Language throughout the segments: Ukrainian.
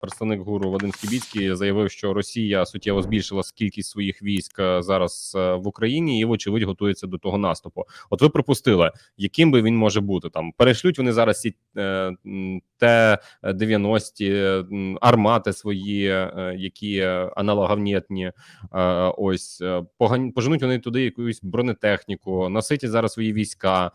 представник гуру Вадим Скібіцький заявив, що Росія суттєво збільшила кількість своїх військ е, зараз е, в Україні і, вочевидь, готується до того наступу. От ви припустили, яким би він може бути там. Перешлють вони зараз ці е, Т-90, армати свої, е, які е, аналоговнітні. Е, ось е, поган... поженуть вони туди якусь бронетехніку, наситять зараз свої війська.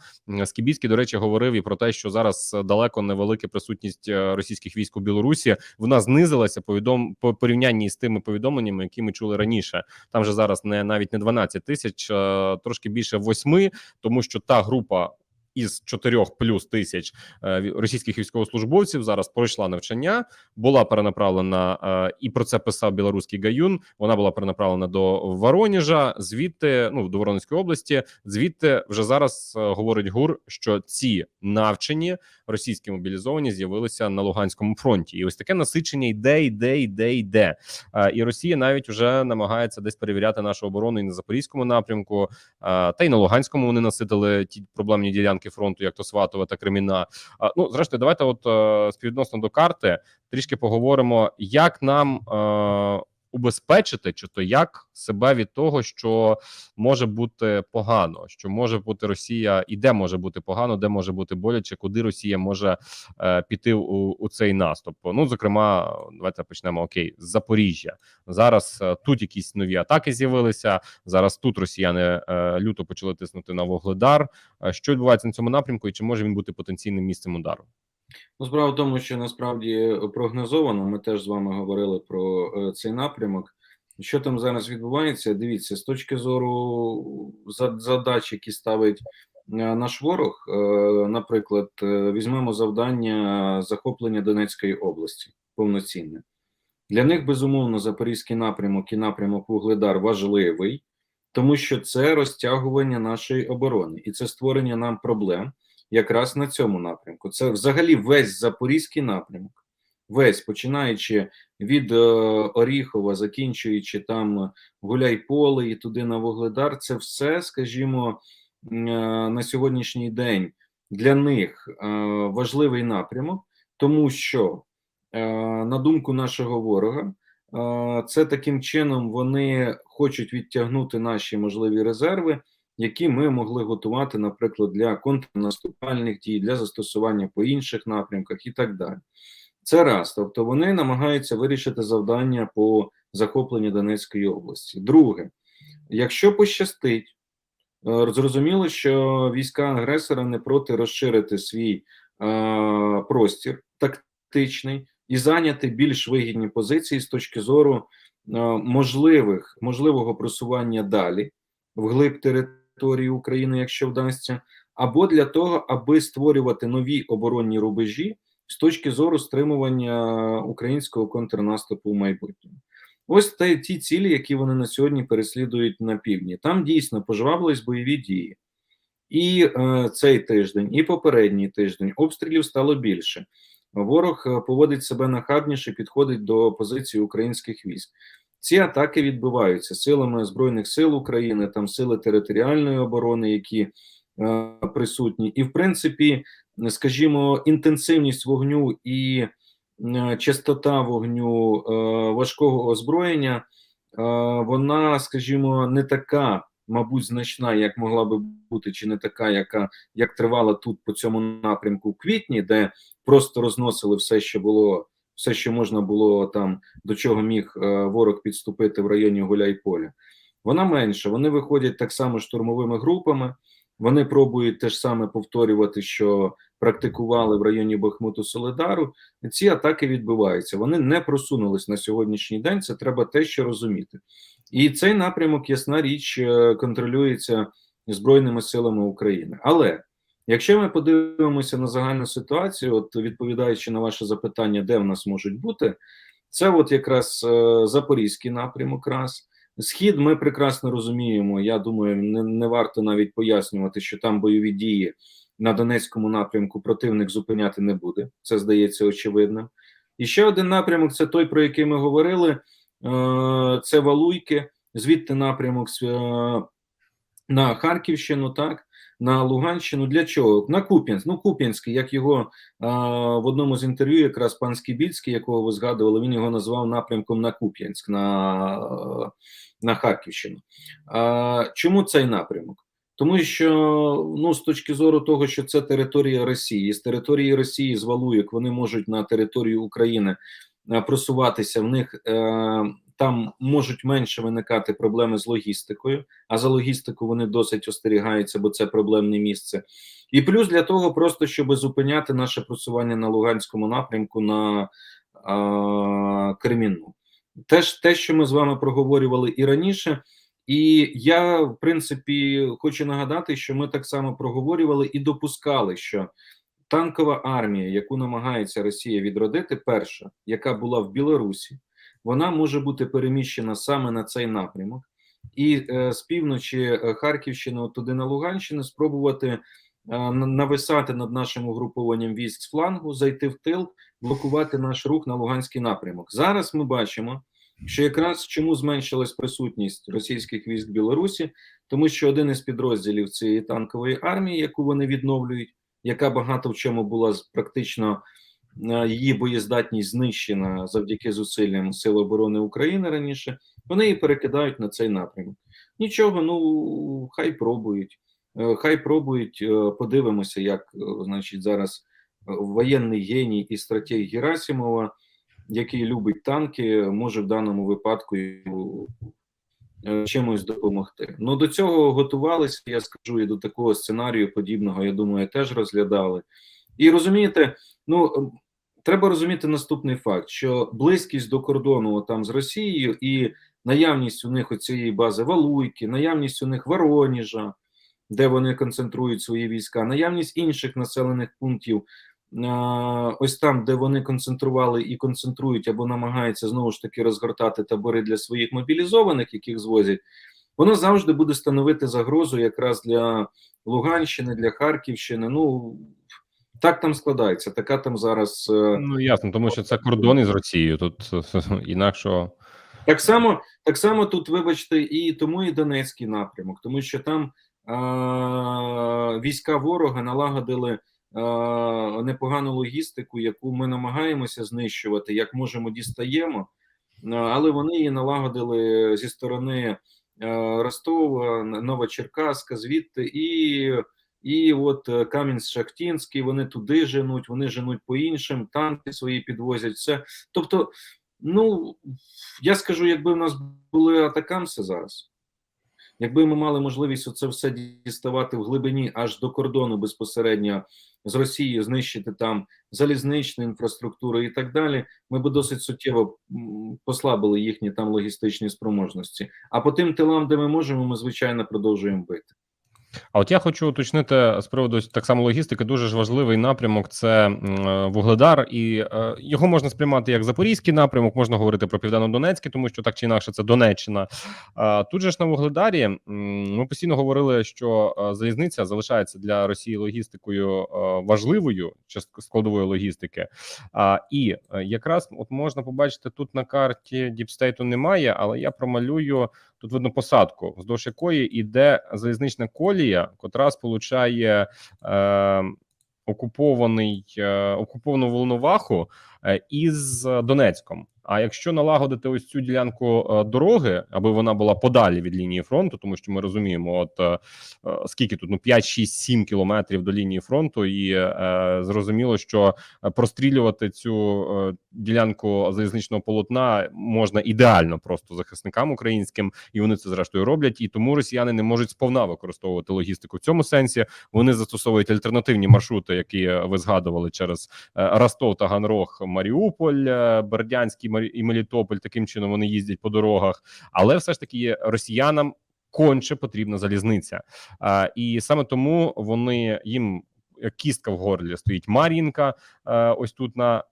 Скібіцький, до речі, говорив і про те, що зараз е, далеко невелика присутність е, російських військ у Білорусі. Вона знизилася повідом по порівнянні з тими повідомленнями, які ми чули раніше. Там же зараз не навіть не 12 тисяч, трошки більше 8, тому що та група. Із 4 плюс тисяч е, російських військовослужбовців зараз пройшла навчання, була перенаправлена е, і про це писав білоруський гаюн. Вона була перенаправлена до Воронежа, звідти ну до Воронезької області. Звідти вже зараз е, говорить ГУР, що ці навчені російські мобілізовані з'явилися на Луганському фронті, і ось таке насичення йде, йде, йде, йде. І Росія навіть вже намагається десь перевіряти нашу оборону і на запорізькому напрямку, та й на Луганському вони наситили ті проблемні ділянки фронту, як то Сватове та Креміна. А, Ну зрештою, давайте, от е, співвідносно до карти, трішки поговоримо, як нам е, убезпечити, чи то як себе від того, що може бути погано, що може бути Росія, і де може бути погано, де може бути боляче, куди Росія може е, піти у, у цей наступ. Ну зокрема, давайте почнемо окей з Запоріжжя. Зараз е, тут якісь нові атаки з'явилися. Зараз тут росіяни е, люто почали тиснути на Вогледар. Е, Що відбувається на цьому напрямку, і чи може він бути потенційним місцем удару? Ну, справа в тому, що насправді прогнозовано, ми теж з вами говорили про е, цей напрямок. Що там зараз відбувається? Дивіться, з точки зору задач, які ставить е, наш ворог, е, наприклад, е, візьмемо завдання захоплення Донецької області повноцінне. Для них, безумовно, запорізький напрямок і напрямок Вугледар важливий, тому що це розтягування нашої оборони і це створення нам проблем якраз на цьому напрямку. Це взагалі весь запорізький напрямок, весь починаючи від е, Оріхова, закінчуючи там Гуляйполе і туди на Вугледар. Це все, скажімо, е, на сьогоднішній день для них е, важливий напрямок, тому що, на думку нашого ворога, це таким чином вони хочуть відтягнути наші можливі резерви які ми могли готувати, наприклад, для контрнаступальних дій, для застосування по інших напрямках і так далі. Це раз, тобто вони намагаються вирішити завдання по захопленню Донецької області. Друге, якщо пощастить, е, зрозуміло, що війська агресора не проти розширити свій е, простір тактичний і зайняти більш вигідні позиції з точки зору е, можливих можливого просування далі вглиб території України, якщо вдасться, або для того, аби створювати нові оборонні рубежі з точки зору стримування українського контрнаступу в майбутньому. Ось те, ті цілі, які вони на сьогодні переслідують на півдні. Там дійсно пожвавились бойові дії. І е, цей тиждень, і попередній тиждень обстрілів стало більше. Ворог е, поводить себе нахабніше, підходить до позиції українських військ. Ці атаки відбуваються силами збройних сил України, там сили територіальної оборони, які е, присутні, і в принципі, скажімо, інтенсивність вогню і е, частота вогню е, важкого озброєння, е, вона, скажімо, не така, мабуть, значна, як могла би бути, чи не така, яка як тривала тут по цьому напрямку в квітні, де просто розносили все, що було все, що можна було там, до чого міг е, ворог підступити в районі Гуляйполя, вона менша. Вони виходять так само штурмовими групами. Вони пробують те ж саме повторювати, що практикували в районі Бахмуту Солидару. Ці атаки відбуваються. Вони не просунулись на сьогоднішній день. Це треба те, що розуміти. І цей напрямок, ясна річ, е, контролюється Збройними силами України. Але Якщо ми подивимося на загальну ситуацію, от відповідаючи на ваше запитання, де в нас можуть бути, це от якраз е, Запорізький напрямок, раз схід. Ми прекрасно розуміємо. Я думаю, не, не варто навіть пояснювати, що там бойові дії на Донецькому напрямку противник зупиняти не буде. Це здається очевидним. І ще один напрямок це той, про який ми говорили. Е, це Валуйки, звідти напрямок. Е, на Харківщину, так, на Луганщину. Для чого? На Куп'янськ. Ну, Куп'янський, як його а, в одному з інтерв'ю, якраз пан Скібільський, якого ви згадували, він його назвав напрямком на Куп'янськ, на, на Харківщину. А, чому цей напрямок? Тому що ну з точки зору того, що це територія Росії, з території Росії з Валуєк вони можуть на територію України просуватися. В них е, там можуть менше виникати проблеми з логістикою, а за логістику вони досить остерігаються, бо це проблемне місце. І плюс для того, просто щоб зупиняти наше просування на Луганському напрямку на е, Кремінну. Теж те, що ми з вами проговорювали і раніше. І я, в принципі, хочу нагадати, що ми так само проговорювали і допускали, що танкова армія, яку намагається Росія відродити, перша, яка була в Білорусі, вона може бути переміщена саме на цей напрямок, і е, з півночі е, Харківщини, туди на Луганщину, спробувати е, нависати над нашим угрупованням військ з флангу, зайти в тил, блокувати наш рух на Луганський напрямок. Зараз ми бачимо що якраз чому зменшилась присутність російських військ в Білорусі, тому що один із підрозділів цієї танкової армії, яку вони відновлюють, яка багато в чому була практично її боєздатність знищена завдяки зусиллям Сил оборони України раніше, вони її перекидають на цей напрямок. Нічого, ну хай пробують, е, хай пробують, е, подивимося, як е, значить зараз воєнний геній і стратег Герасимова який любить танки, може в даному випадку чимось допомогти. Ну до цього готувалися, я скажу, і до такого сценарію подібного, я думаю, теж розглядали. І розумієте, ну треба розуміти наступний факт: що близькість до кордону там з Росією і наявність у них оцієї бази Валуйки, наявність у них Вороніжа, де вони концентрують свої війська, наявність інших населених пунктів ось там, де вони концентрували і концентрують або намагаються знову ж таки розгортати табори для своїх мобілізованих, яких звозять, воно завжди буде становити загрозу якраз для Луганщини, для Харківщини. Ну так там складається. Така там зараз е, ну ясно, тому що це кордони з Росією. Тут інакшого. Так само, так само тут, вибачте, і тому і Донецький напрямок, тому що там а, війська ворога налагодили непогану логістику, яку ми намагаємося знищувати, як можемо дістаємо, але вони її налагодили зі сторони Ростова, Новочеркаська, звідти і. І от Кам'янськ-Шахтінський, вони туди женуть, вони женуть по іншим, танки свої підвозять. Все. Тобто, ну я скажу, якби в нас були атакамси зараз, якби ми мали можливість оце все діставати в глибині аж до кордону безпосередньо з Росією, знищити там залізничну інфраструктуру і так далі, ми би досить суттєво послабили їхні там логістичні спроможності. А по тим тилам, де ми можемо, ми звичайно продовжуємо бити. А от я хочу уточнити з приводу так само логістики. Дуже ж важливий напрямок це Вугледар, і е, його можна сприймати як запорізький напрямок, можна говорити про південно-донецький, тому що так чи інакше це Донеччина. Тут же ж на Вугледарі ми постійно говорили, що е, залізниця залишається для Росії логістикою е, важливою складової логістики. А і е, якраз от можна побачити тут на карті Діпстейту немає, але я промалюю. Тут видно посадку, вздовж якої іде залізнична колія, котра сполучає е, окупований е, окуповану Волноваху із Донецьком. А якщо налагодити ось цю ділянку е, дороги, аби вона була подалі від лінії фронту, тому що ми розуміємо, от е, е скільки тут ну 5, 6, 7 кілометрів до лінії фронту, і е, зрозуміло, що прострілювати цю е, ділянку залізничного полотна можна ідеально просто захисникам українським, і вони це зрештою роблять. І тому росіяни не можуть сповна використовувати логістику в цьому сенсі. Вони застосовують альтернативні маршрути, які ви згадували через е, Ростов, Таганрог, Маріуполь, е, Бердянський і Мелітополь. Таким чином вони їздять по дорогах, але все ж таки росіянам конче потрібна залізниця, а, і саме тому вони їм кістка в горлі стоїть Мар'їнка. Ось тут на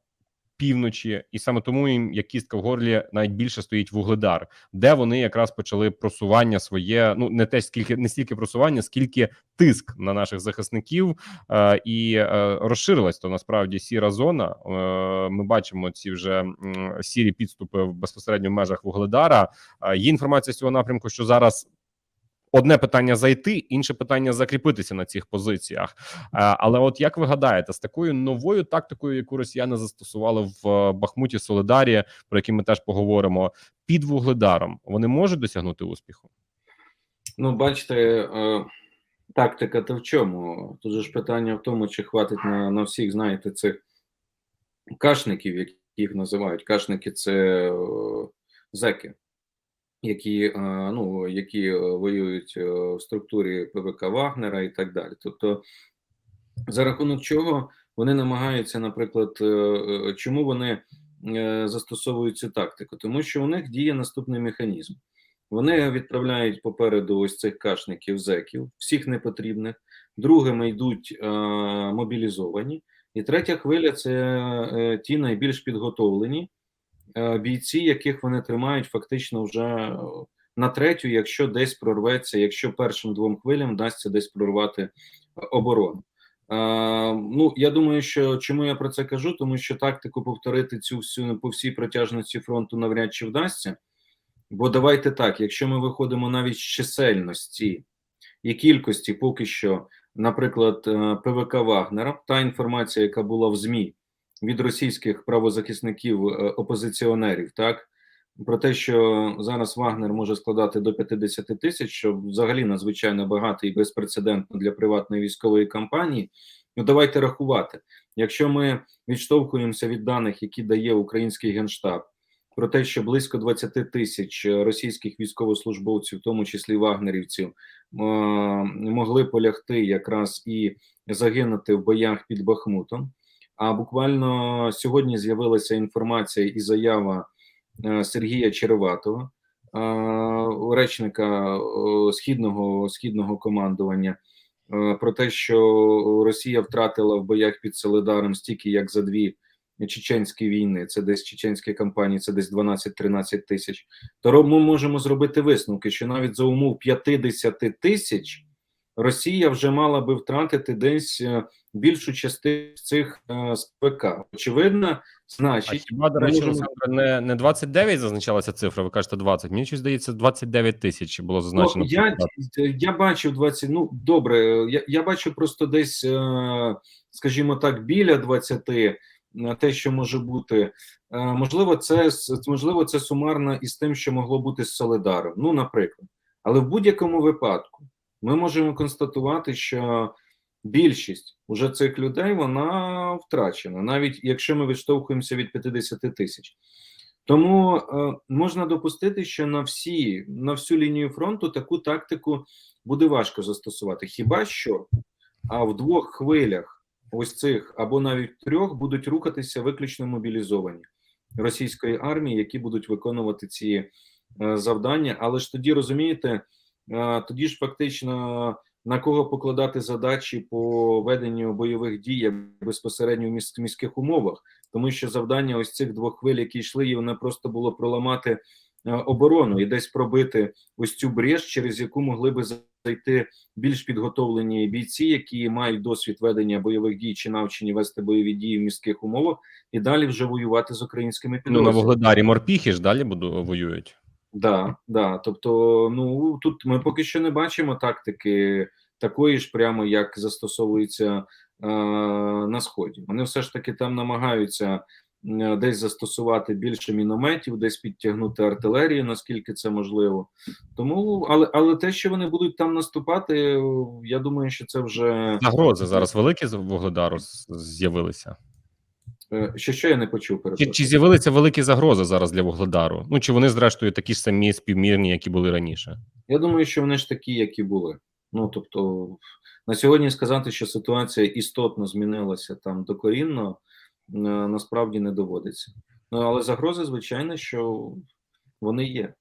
півночі, і саме тому їм як кістка в горлі навіть більше стоїть вугледар, де вони якраз почали просування своє. Ну не те скільки не стільки просування, скільки тиск на наших захисників, е, і е, розширилась то насправді сіра зона. Е, ми бачимо ці вже сірі підступи в безпосередньо в межах вугледара. Е, є інформація з цього напрямку, що зараз одне питання зайти, інше питання закріпитися на цих позиціях. Е, Але от як ви гадаєте, з такою новою тактикою, яку росіяни застосували в е, Бахмуті Солидарі, про які ми теж поговоримо, під вугледаром, вони можуть досягнути успіху? Ну, бачите, е, тактика то в чому? Тут же ж питання в тому, чи хватить на, на всіх, знаєте, цих кашників, як їх називають. Кашники це зеки, які, е, ну, які е, воюють е, в структурі ПВК Вагнера і так далі. Тобто, за рахунок чого вони намагаються, наприклад, чому вони застосовують цю тактику? Тому що у них діє наступний механізм. Вони відправляють попереду ось цих кашників, зеків, всіх непотрібних. Другими йдуть е, мобілізовані, і третя хвиля це е, ті найбільш підготовлені бійці, яких вони тримають фактично вже е, на третю, якщо десь прорветься, якщо першим двом хвилям вдасться десь прорвати е, оборону. Е, ну я думаю, що чому я про це кажу? Тому що тактику повторити цю всю по всій протяжності фронту навряд чи вдасться. Бо давайте так, якщо ми виходимо навіть з чисельності і кількості, поки що, наприклад, е, ПВК Вагнера, та інформація, яка була в ЗМІ від російських правозахисників е, опозиціонерів, так про те, що зараз Вагнер може складати до 50 тисяч, що взагалі надзвичайно багато і безпрецедентно для приватної військової кампанії. Ну давайте рахувати. Якщо ми відштовхуємося від даних, які дає український генштаб про те, що близько 20 тисяч російських військовослужбовців, в тому числі вагнерівців, е, могли полягти якраз і загинути в боях під Бахмутом. А буквально сьогодні з'явилася інформація і заява е, Сергія Череватова, е, речника е, східного східного командування, про те, що Росія втратила в боях під Солидаром стільки, як за дві чеченські війни, це десь чеченські кампанії, це десь 12-13 тисяч. То ми можемо зробити висновки, що навіть за умов 50 тисяч Росія вже мала би втратити десь е, більшу частину цих е, СПК. Очевидно, А значить, хіба, до речі, можемо- не, не 29 зазначалася цифра, ви кажете 20. Мені щось здається, 29 тисяч було Ну, зазначено. я, я бачив 20, ну добре, я, я бачу просто десь, е, скажімо так, біля 20 е, те, що може бути. Е, Можливо, це можливо, це сумарно із тим, що могло бути з Солидаром. Ну, наприклад. Але в будь-якому випадку ми можемо констатувати, що більшість уже цих людей вона втрачена, навіть якщо ми відштовхуємося від 50 тисяч. Тому е, можна допустити, що на всі на всю лінію фронту таку тактику буде важко застосувати. Хіба що а в двох хвилях, ось цих або навіть трьох, будуть рухатися виключно мобілізовані російської армії, які будуть виконувати ці е, завдання. Але ж тоді розумієте, тоді ж фактично на кого покладати задачі по веденню бойових дій безпосередньо в міс- міських умовах тому що завдання ось цих двох хвиль, які йшли, і вони просто було проламати е, оборону і десь пробити ось цю брешь, через яку могли би зайти більш підготовлені бійці, які мають досвід ведення бойових дій чи навчені вести бойові дії в міських умовах, і далі вже воювати з українськими Ну, на підрозділами. Вугледарі морпіхи ж далі буду, воюють. Да, да. Тобто, ну тут ми поки що не бачимо тактики такої ж, прямо як застосовується е, на сході. Вони все ж таки там намагаються е, десь застосувати більше мінометів, десь підтягнути артилерію, наскільки це можливо. Тому, але але те, що вони будуть там наступати, я думаю, що це вже Загрози зараз великі з Вугледару з'явилися. Е, що, що я не почув. Чи, чи з'явилися великі загрози зараз для Вугледару? Ну чи вони, зрештою, такі ж самі співмірні, які були раніше? Я думаю, що вони ж такі, які були. Ну тобто, на сьогодні сказати, що ситуація істотно змінилася там докорінно, е, насправді не доводиться. Ну але загрози, звичайно, що вони є.